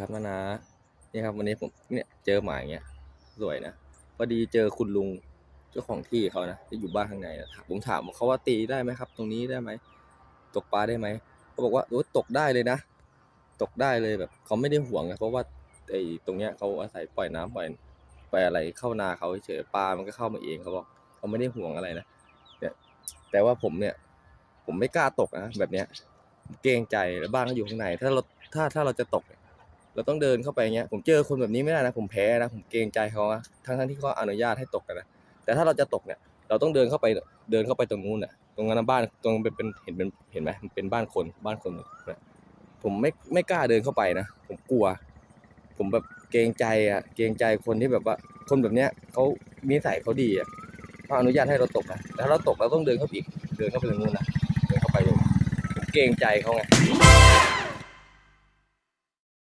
ครับนานานี่ครับวันนี้ผมเนี่ยเจอหมาอย่างเงี้ยสวยนะพอดีเจอคุณลุงเจ้าของที่เขานะที่อยู่บ้านข้างในนะผมถามเขาว่าตีได้ไหมครับ ตรงนี้ได้ไหมตกปลาได้ไหมเขาบอกว่าโอ้ตกได้เลยนะ ตกได้เลยแบบเขาไม่ได้ห่วงนะเพราะว่าไอ้ตรงเนี้ยเขาอาศัยปล่อยน้ำปล่อยปล่อยอะไรเข้านาเขาเฉยปลามันก็เข้ามาเองเขาบอกเขาไม่ได้ห่วงอะไรนะเนี่ยแต่ว่าผมเนี่ย ผมไม่กล้าตกนะแบบเนี้ยเกรงใจแล้วบ้านก็อยู่ข้างในถ้าเราถ้าถ้าเราจะตก เราต้องเดินเข้าไปเงี้ยผมเจอคนแบบนี้ไม่ได้นะผมแพ้นะผมเกรงใจเขานะทั้งทั้งที่เขาอนุญาตให้ตกกันนะแต่ถ้าเราจะตกเนี่ยเราต้องเดินเข้าไปเดินเข้าไปตรงนู้นน่ะตรงนั้นบ้านตรงเป็นเห็นเป็นเห็นไหมมันเป็นบ้านคนบ้านคนนะผมไม่ไม่กล้าเดินเข้าไปนะผมกลัว ผมแบบเกรงใจอะเกรงใจคนที่แบบว่า คนแบบเนี้ยเขามีนิสัยเขาดีอะเขาอนุญาตให้เราตกนะแต่ถ้าเราตกเราต้องเดินเข้าไปอีกเดินเข้าไปตรงนู้นนะเดินเข้าไปเลยเกรงใจเขาไง